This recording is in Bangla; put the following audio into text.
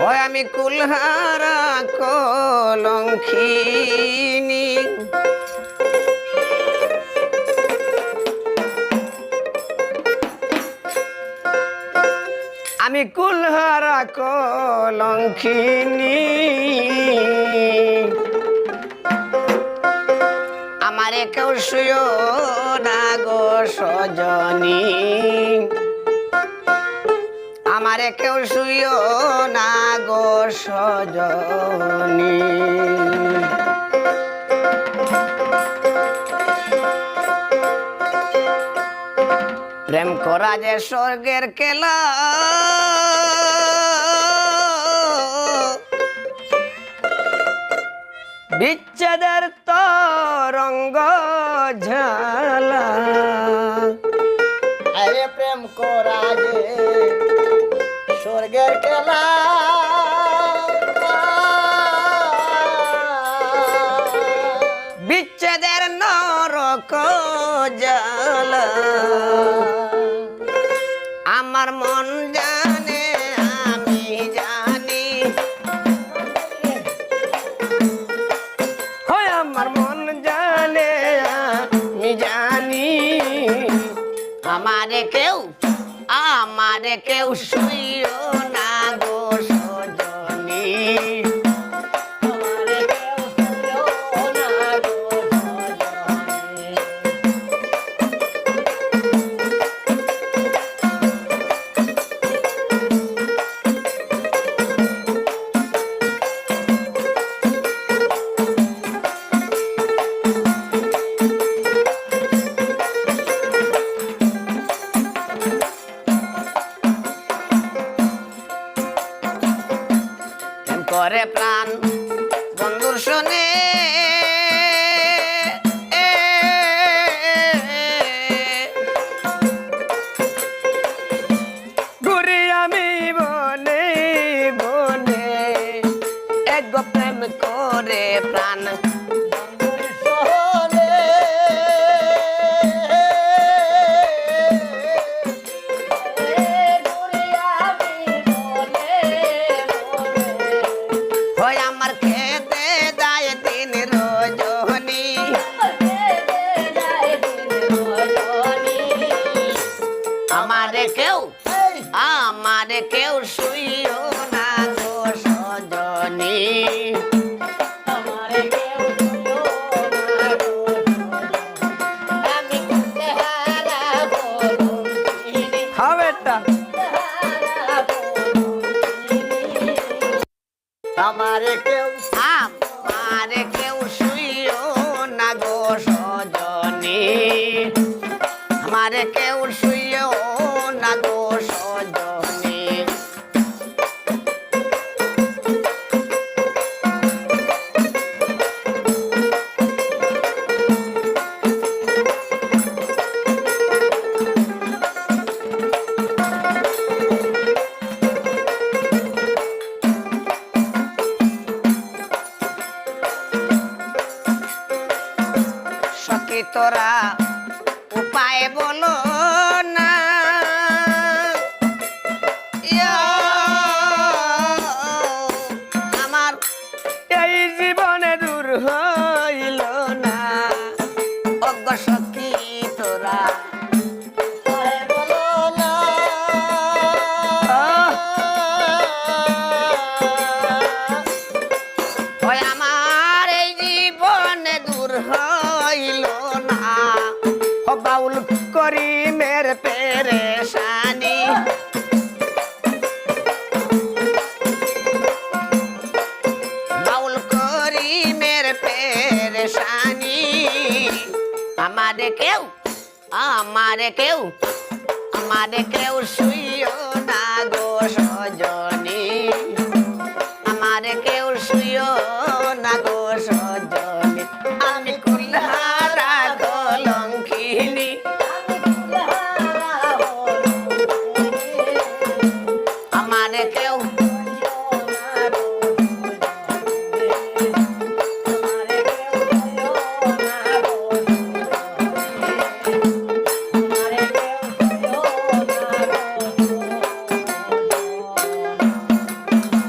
হয় আমি কুলহারা কলঙ্কিনী। আমি কুলহারা কলঙ্কিনী। আমারে কেউ শুয় না গো সজনী। আমারে কেউ শুয় না গো সজনী। প্রেম করা যে স্বর্গের কেলা। বিচ্ছেদের তরঙ্গ ঝালা। আরে প্রেম করা যে স্বর্গের খেলা। বিচ্ছেদের নরক জ্বালা আমার মন জানে, আমি জানি। হয় আমার মন জানে, আমি জানি। আমারে কেউ আমারে কেউ শুইও না গো সজনী। করে প্রাণ। বন্ধুর শোনে করে প্রাণ। আমারে কেউ আমারে কেউ শুইও না গো সজনী। আমারে কেউ তোরা উপায় বলো না। আমার এই জীবনে দূর হইল না। অজ্ঞ তোরা এই না চাউল করি মের পেরে সানি আমারে কেউ আমারে কেউ আমারে কেউ শুইও না গো সজনী। আমারে কেউ শুইও